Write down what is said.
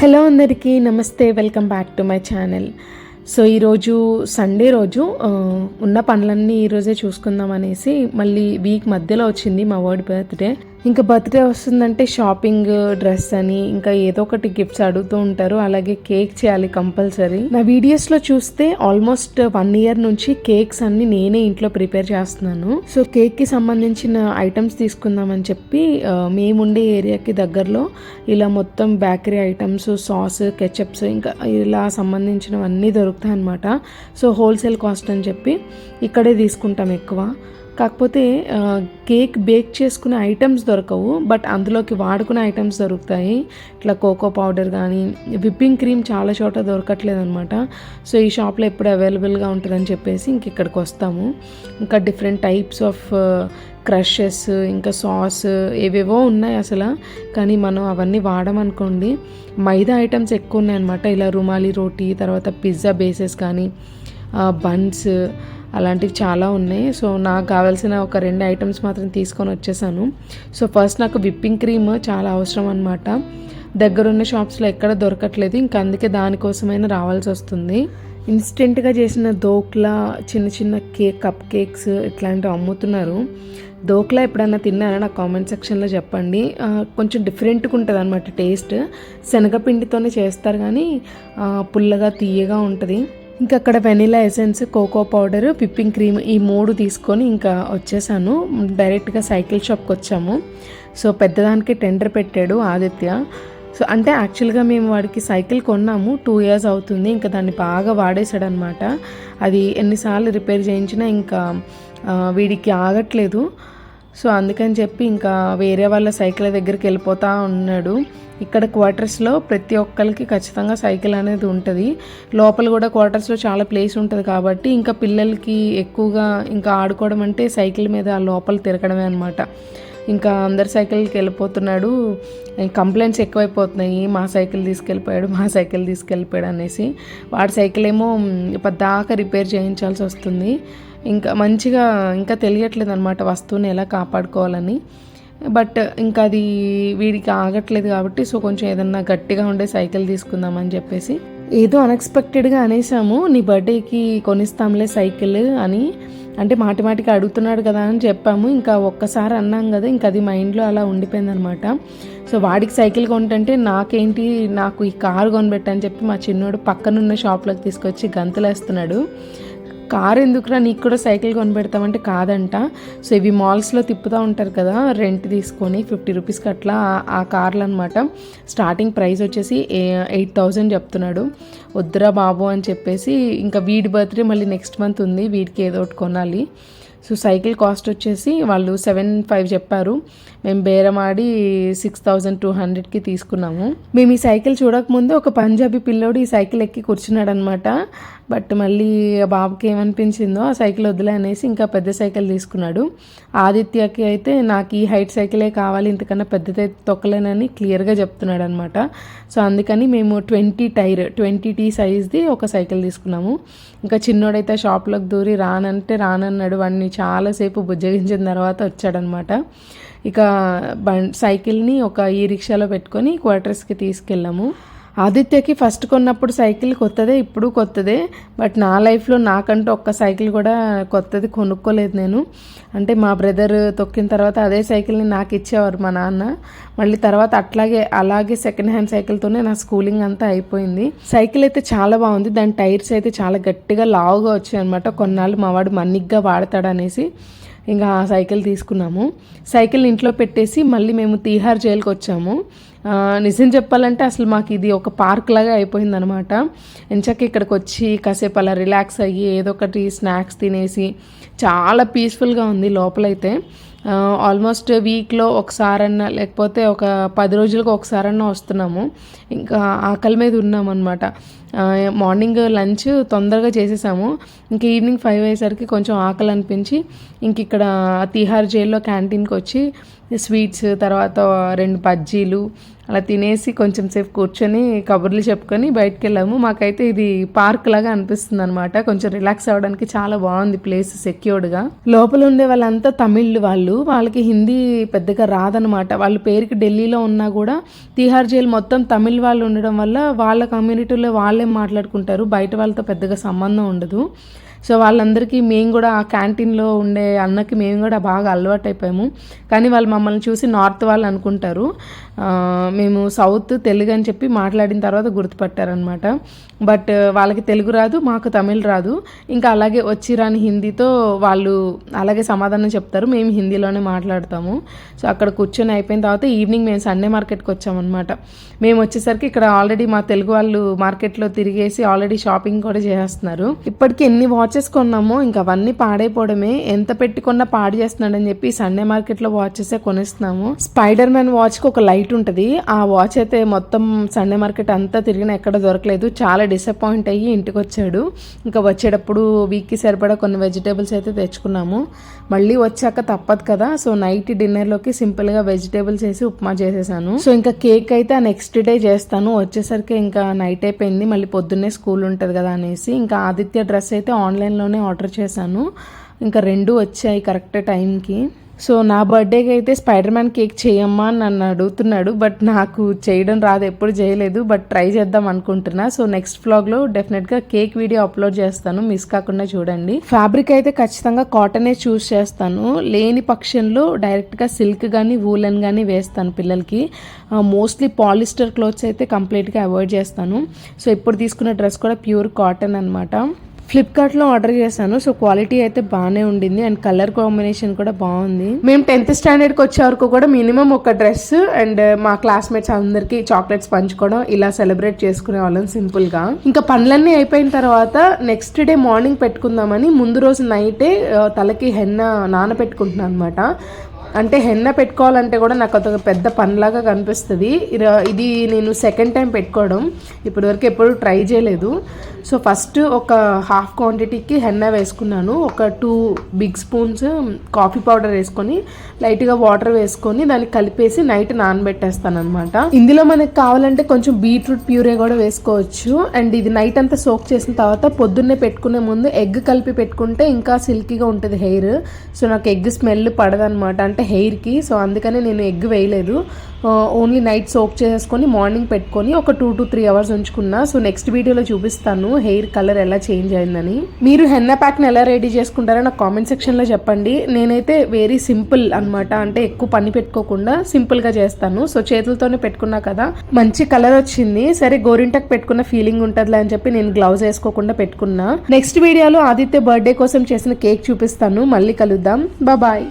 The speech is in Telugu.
హలో అందరికీ namaste welcome back to my channel. So ఈరోజు సండే రోజు ఉన్న పనులన్నీ ఈరోజే చూసుకుందాం అనేసి మళ్ళీ వీక్ మధ్యలో వచ్చింది మా వర్డ్ బర్త్డే. ఇంకా బర్త్డే వస్తుందంటే షాపింగ్ డ్రెస్ అని ఇంకా ఏదో ఒకటి గిఫ్ట్స్ అడుగుతూ ఉంటారు. అలాగే కేక్ చేయాలి కంపల్సరీ. నా వీడియోస్లో చూస్తే ఆల్మోస్ట్ వన్ ఇయర్ నుంచి కేక్స్ అన్ని నేనే ఇంట్లో ప్రిపేర్ చేస్తున్నాను. సో కేక్కి సంబంధించిన ఐటమ్స్ తీసుకుందామని చెప్పి మేముండే ఏరియాకి దగ్గరలో ఇలా మొత్తం బేకరీ ఐటమ్స్ సాస్ కెచప్స్ ఇంకా ఇలా సంబంధించినవన్నీ దొరుకుతాయి అన్నమాట సో హోల్సేల్ కాస్ట్ అని చెప్పి ఇక్కడే తీసుకుంటాం ఎక్కువ. కాకపోతే కేక్ బేక్ చేసుకునే ఐటమ్స్ దొరకవు బట్ అందులోకి వాడుకునే ఐటమ్స్ దొరుకుతాయి. ఇట్లా కోకో పౌడర్ కానీ విప్పింగ్ క్రీమ్ చాలా చోట దొరకట్లేదు అనమాట సో ఈ షాప్లో ఎప్పుడు అవైలబుల్గా ఉంటుందని చెప్పేసి ఇంక ఇక్కడికి వస్తాము. ఇంకా డిఫరెంట్ టైప్స్ ఆఫ్ క్రషెస్ ఇంకా సాస్ ఏవేవో ఉన్నాయి అసలు. కానీ మనం అవన్నీ వాడమనుకోండి మైదా ఐటమ్స్ ఎక్కువ ఉన్నాయన్నమాట. ఇలా రుమాలి రోటీ తర్వాత పిజ్జా బేసెస్ కానీ బన్స్ అలాంటివి చాలా ఉన్నాయి. సో నాకు కావాల్సిన ఒక రెండు ఐటమ్స్ మాత్రం తీసుకొని వచ్చేసాను. సో ఫస్ట్ నాకు విప్పింగ్ క్రీమ్ చాలా అవసరం అనమాట దగ్గరున్న షాప్స్లో ఎక్కడ దొరకట్లేదు. ఇంకా అందుకే దానికోసమైనా రావాల్సి వస్తుంది. ఇన్స్టెంట్గా చేసిన దోక్లా చిన్న చిన్న కేక్ కప్ కేక్స్ ఇట్లాంటివి అమ్ముతున్నారు. దోక్లా ఎప్పుడన్నా తిన్నారా? నాకు కామెంట్ సెక్షన్లో చెప్పండి. కొంచెం డిఫరెంట్గా ఉంటుంది అనమాట టేస్ట్ శనగపిండితోనే చేస్తారు కానీ పుల్లగా తీయగా ఉంటుంది. ఇంకా అక్కడ vanilla essence cocoa powder whipping cream ఈ మూడు తీసుకొని ఇంకా వచ్చేసాను. డైరెక్ట్గా సైకిల్ షాప్కి వచ్చాము. సో పెద్దదానికి టెండర్ పెట్టాడు ఆదిత్య. సో అంటే యాక్చువల్గా మేము వాడికి సైకిల్ కొన్నాము. టూ ఇయర్స్ అవుతుంది. ఇంకా దాన్ని బాగా వాడేశాడు అనమాట అది ఎన్నిసార్లు రిపేర్ చేయించినా ఇంకా వీడికి ఆగట్లేదు. సో అందుకని చెప్పి ఇంకా వేరే వాళ్ళ సైకిల్ దగ్గరికి వెళ్ళిపోతా ఉన్నాడు. ఇక్కడ క్వార్టర్స్లో ప్రతి ఒక్కరికి ఖచ్చితంగా సైకిల్ అనేది ఉంటుంది. లోపల కూడా క్వార్టర్స్లో చాలా ప్లేస్ ఉంటుంది కాబట్టి ఇంకా పిల్లలకి ఎక్కువగా ఇంకా ఆడుకోవడం అంటే సైకిల్ మీద ఆ లోపల తిరగడమే అనమాట ఇంకా అందరి సైకిల్కి వెళ్ళిపోతున్నాడు. కంప్లైంట్స్ ఎక్కువైపోతున్నాయి. మా సైకిల్ తీసుకెళ్ళిపోయాడు మా సైకిల్ తీసుకెళ్ళిపోయాడు అనేసి. వాడి సైకిల్ ఏమో పద్దాకా రిపేర్ చేయించాల్సి వస్తుంది. ఇంకా మంచిగా ఇంకా తెలియట్లేదు అనమాట వస్తువుని ఎలా కాపాడుకోవాలని. బట్ ఇంకా అది వీడికి ఆగట్లేదు కాబట్టి సో కొంచెం ఏదన్నా గట్టిగా ఉండే సైకిల్ తీసుకుందామని చెప్పేసి ఏదో అన్ఎక్స్పెక్టెడ్గా అనేసాము. నీ బర్త్డేకి కొనిస్తాంలే సైకిల్ అని. అంటే మాటి మాటికి అడుగుతున్నాడు కదా అని చెప్పాము. ఇంకా ఒక్కసారి అన్నాం కదా ఇంకా అది మైండ్లో అలా ఉండిపోయిందనమాట సో వాడికి సైకిల్ కొంటంటే నాకేంటి నాకు ఈ కారు కొనిపెట్టని చెప్పి మా చిన్నోడు పక్కనున్న షాప్లోకి తీసుకొచ్చి గంతులేస్తున్నాడు. కార్ ఎందుకురా నీకు కూడా సైకిల్ కొనిపెడతామంటే కాదంట. సో ఇవి మాల్స్లో తిప్పుతూ ఉంటారు కదా రెంట్ తీసుకొని ఫిఫ్టీ రూపీస్కి అట్లా ఆ- కార్లు అనమాట స్టార్టింగ్ ప్రైస్ వచ్చేసి ఎయిట్ థౌజండ్ చెప్తున్నాడు. వద్దురా బాబు అని చెప్పేసి ఇంకా వీడి బర్త్డే మళ్ళీ నెక్స్ట్ మంత్ ఉంది వీడికి ఏదో ఒకటి కొనాలి. సో సైకిల్ కాస్ట్ వచ్చేసి వాళ్ళు సెవెన్ ఫైవ్ చెప్పారు. మేము బేరమాడి సిక్స్ థౌజండ్ టూ హండ్రెడ్కి తీసుకున్నాము. మేము ఈ సైకిల్ చూడకముందే ఒక పంజాబీ పిల్లోడు ఈ సైకిల్ ఎక్కి కూర్చున్నాడు అనమాట బట్ మళ్ళీ బాబుకి ఏమనిపించిందో ఆ సైకిల్ వద్దులే అనేసి ఇంకా పెద్ద సైకిల్ తీసుకున్నాడు. ఆదిత్యకి అయితే నాకు ఈ హైట్ సైకిలే కావాలి ఇంతకన్నా పెద్దది తొక్కలేనని క్లియర్గా చెప్తున్నాడు అనమాట సో అందుకని మేము ట్వంటీ టైర్ ట్వంటీ టీ సైజ్ది ఒక సైకిల్ తీసుకున్నాము. ఇంకా చిన్నోడైతే షాప్లోకి దూరి రానంటే రానన్నాడు. వాడిని చాలాసేపు బుజ్జగించిన తర్వాత వచ్చాడనమాట ఇక బం సైకిల్ని ఒక ఈ రిక్షాలో పెట్టుకొని క్వార్టర్స్కి తీసుకెళ్ళాము. ఆదిత్యకి ఫస్ట్ కొన్నప్పుడు సైకిల్ కొత్తదే ఇప్పుడు కొత్తదే. బట్ నా లైఫ్లో నాకంటూ ఒక్క సైకిల్ కూడా కొత్తది కొనుక్కోలేదు నేను. అంటే మా బ్రదర్ తొక్కిన తర్వాత అదే సైకిల్ని నాకు ఇచ్చేవారు మా నాన్న. మళ్ళీ తర్వాత అట్లాగే అలాగే సెకండ్ హ్యాండ్ సైకిల్తోనే నా స్కూలింగ్ అంతా అయిపోయింది. సైకిల్ అయితే చాలా బాగుంది. దాని టైర్స్ అయితే చాలా గట్టిగా లావుగా వచ్చాయి అనమాట కొన్నాళ్ళు మా వాడు మన్నిగ్గా వాడతాడనేసి ఇంకా ఆ సైకిల్ తీసుకున్నాము. సైకిల్ ఇంట్లో పెట్టేసి మళ్ళీ మేము తీహార్ జైలుకి వచ్చాము నిజం చెప్పాలంటే అసలు మాకు ఇది ఒక పార్క్ లాగా అయిపోయింది అనమాట ఎంచక్క ఇక్కడికి వచ్చి కాసేపు అలా రిలాక్స్ అయ్యి ఏదో ఒకటి స్నాక్స్ తినేసి చాలా పీస్ఫుల్గా ఉంది లోపలైతే. ఆల్మోస్ట్ వీక్లో ఒకసారన్నా లేకపోతే ఒక పది రోజులకు ఒకసారన్నా వస్తున్నాము. ఇంకా ఆకలి మీద ఉన్నామన్నమాట. మార్నింగ్ లంచ్ తొందరగా చేసేసాము. ఇంక ఈవినింగ్ ఫైవ్ అయ్యేసరికి కొంచెం ఆకలి అనిపించి ఇంక ఇక్కడ తిహార్ జైల్లో క్యాంటీన్కి వచ్చి స్వీట్స్ తర్వాత రెండు బజ్జీలు అలా తినేసి కొంచెం సేపు కూర్చొని కబుర్లు చెప్పుకొని బయటకు వెళ్ళాము మాకైతే ఇది పార్క్ లాగా అనిపిస్తుంది అనమాట కొంచెం రిలాక్స్ అవ్వడానికి చాలా బాగుంది ప్లేస్ సెక్యూర్డ్గా. లోపల ఉండే వాళ్ళంతా తమిళ్ వాళ్ళు. వాళ్ళకి హిందీ పెద్దగా రాదనమాట వాళ్ళ పేరుకి ఢిల్లీలో ఉన్నా కూడా తిహార్ జైలు మొత్తం తమిళ్ వాళ్ళు ఉండడం వల్ల వాళ్ళ కమ్యూనిటీలో వాళ్ళే మాట్లాడుకుంటారు. బయట వాళ్ళతో పెద్దగా సంబంధం ఉండదు. సో వాళ్ళందరికీ మేము కూడా ఆ క్యాంటీన్లో ఉండే అన్నకి మేము కూడా బాగా అలవాటు అయిపోయాము కానీ వాళ్ళు మమ్మల్ని చూసి నార్త్ వాళ్ళు అనుకుంటారు. మేము సౌత్ తెలుగు అని చెప్పి మాట్లాడిన తర్వాత గుర్తుపట్టారనమాట బట్ వాళ్ళకి తెలుగు రాదు మాకు తమిళ్ రాదు. ఇంకా అలాగే వచ్చి రాని హిందీతో వాళ్ళు అలాగే సమాధానం చెప్తారు. మేము హిందీలోనే మాట్లాడతాము. సో అక్కడ కూర్చొని అయిపోయిన తర్వాత ఈవినింగ్ మేము సండే మార్కెట్కి వచ్చామన్నమాట. మేము వచ్చేసరికి ఇక్కడ ఆల్రెడీ మా తెలుగు వాళ్ళు మార్కెట్లో తిరిగేసి ఆల్రెడీ షాపింగ్ కూడా చేస్తున్నారు ఇప్పటికీ ఎన్ని వాచెస్ కొన్నాము. ఇంకా అవన్నీ పాడైపోవడమే. ఎంత పెట్టుకున్నా పాడు చేస్తున్నాడని చెప్పి సండే మార్కెట్లో వాచెసే కొనిస్తున్నాము. స్పైడర్ మ్యాన్ వాచ్కి ఒక లైట్ ఉంటుంది. ఆ వాచ్ అయితే మొత్తం సండే మార్కెట్ అంతా తిరిగినా ఎక్కడ దొరకలేదు. చాలా డిసప్పాయింట్ అయ్యి ఇంటికి వచ్చాడు ఇంకా వచ్చేటప్పుడు వీక్కి సరిపడా కొన్ని వెజిటేబుల్స్ అయితే తెచ్చుకున్నాము. మళ్ళీ వచ్చాక తప్పదు కదా. సో నైట్ డిన్నర్లోకి సింపుల్గా వెజిటేబుల్స్ వేసి ఉప్మా చేసేసాను. సో ఇంకా కేక్ అయితే నెక్స్ట్ డే చేస్తాను. వచ్చేసరికి ఇంకా నైట్ అయిపోయింది. మళ్ళీ పొద్దున్నే స్కూల్ ఉంటుంది కదా అనేసి. ఇంకా ఆదిత్య డ్రెస్ అయితే ఆన్లైన్లోనే ఆర్డర్ చేశాను. ఇంకా రెండు వచ్చాయి కరెక్ట్ టైంకి. సో నా బర్త్డేకి అయితే స్పైడర్ మ్యాన్ కేక్ చేయమ్మా అని నన్ను అడుగుతున్నాడు. బట్ నాకు చేయడం రాదు ఎప్పుడు చేయలేదు. బట్ ట్రై చేద్దాం అనుకుంటున్నా. సో నెక్స్ట్ వ్లాగ్లో డెఫినెట్గా కేక్ వీడియో అప్లోడ్ చేస్తాను. మిస్ కాకుండా చూడండి. ఫ్యాబ్రిక్ అయితే ఖచ్చితంగా కాటనే చూస్ చేస్తాను. లేని పక్షంలో డైరెక్ట్గా సిల్క్ కానీ వూలెన్ కానీ వేస్తాను పిల్లలకి. మోస్ట్లీ పాలిస్టర్ క్లోత్స్ అయితే కంప్లీట్గా అవాయిడ్ చేస్తాను. సో ఇప్పుడు తీసుకున్న డ్రెస్ కూడా ప్యూర్ కాటన్ అనమాట ఫ్లిప్కార్ట్లో ఆర్డర్ చేశాను. సో క్వాలిటీ అయితే బాగానే ఉండింది అండ్ కలర్ కాంబినేషన్ కూడా బాగుంది. మేము టెన్త్ స్టాండర్డ్కి వచ్చే వరకు కూడా మినిమం ఒక డ్రెస్ అండ్ మా క్లాస్మేట్స్ అందరికీ చాక్లెట్స్ పంచుకోవడం ఇలా సెలబ్రేట్ చేసుకునే వాళ్ళం సింపుల్గా ఇంకా పనులన్నీ అయిపోయిన తర్వాత నెక్స్ట్ డే మార్నింగ్ పెట్టుకుందామని ముందు రోజు నైటే తలకి హెన్న నానబెట్టుకుంటున్నాను అనమాట అంటే హెన్న పెట్టుకోవాలంటే కూడా నాకు అదొక పెద్ద పనిలాగా కనిపిస్తుంది. ఇది నేను సెకండ్ టైం పెట్టుకోవడం. ఇప్పటివరకు ఎప్పుడు ట్రై చేయలేదు. సో ఫస్ట్ ఒక హాఫ్ క్వాంటిటీకి హెన్న వేసుకున్నాను. ఒక two big spoons coffee powder వేసుకొని లైట్గా వాటర్ వేసుకొని దాన్ని కలిపేసి నైట్ నానబెట్టేస్తాను అనమాట ఇందులో మనకి కావాలంటే కొంచెం బీట్రూట్ ప్యూరే కూడా వేసుకోవచ్చు. అండ్ ఇది నైట్ అంతా సోక్ చేసిన తర్వాత పొద్దున్నే పెట్టుకునే ముందు ఎగ్ కలిపి పెట్టుకుంటే ఇంకా సిల్కీగా ఉంటుంది హెయిర్. సో నాకు ఎగ్ స్మెల్ పడదనమాట అంటే హెయిర్కి. సో అందుకనే నేను ఎగ్ వేయలేదు. ఓన్లీ నైట్ సోక్ చేసుకొని మార్నింగ్ పెట్టుకొని ఒక టూ టు త్రీ అవర్స్ ఉంచుకున్నా. సో నెక్స్ట్ వీడియోలో చూపిస్తాను హెయిర్ కలర్ ఎలా చేంజ్ అయిందని. మీరు హెన్న ప్యాక్ని ఎలా రెడీ చేసుకుంటారో నాకు కామెంట్ సెక్షన్లో చెప్పండి. నేనైతే వెరీ సింపుల్ అన్నమాట. అంటే ఎక్కువ పని పెట్టుకోకుండా సింపుల్గా చేస్తాను. సో చేతులతోనే పెట్టుకున్నా కదా. మంచి కలర్ వచ్చింది. సరే గోరింటకు పెట్టుకున్న ఫీలింగ్ ఉంటుందిలే అని చెప్పి నేను గ్లౌజ్ వేసుకోకుండా పెట్టుకున్నా. నెక్స్ట్ వీడియోలో ఆదిత్య బర్త్డే కోసం చేసిన కేక్ చూపిస్తాను. మళ్ళీ కలుద్దాం. బాయ్.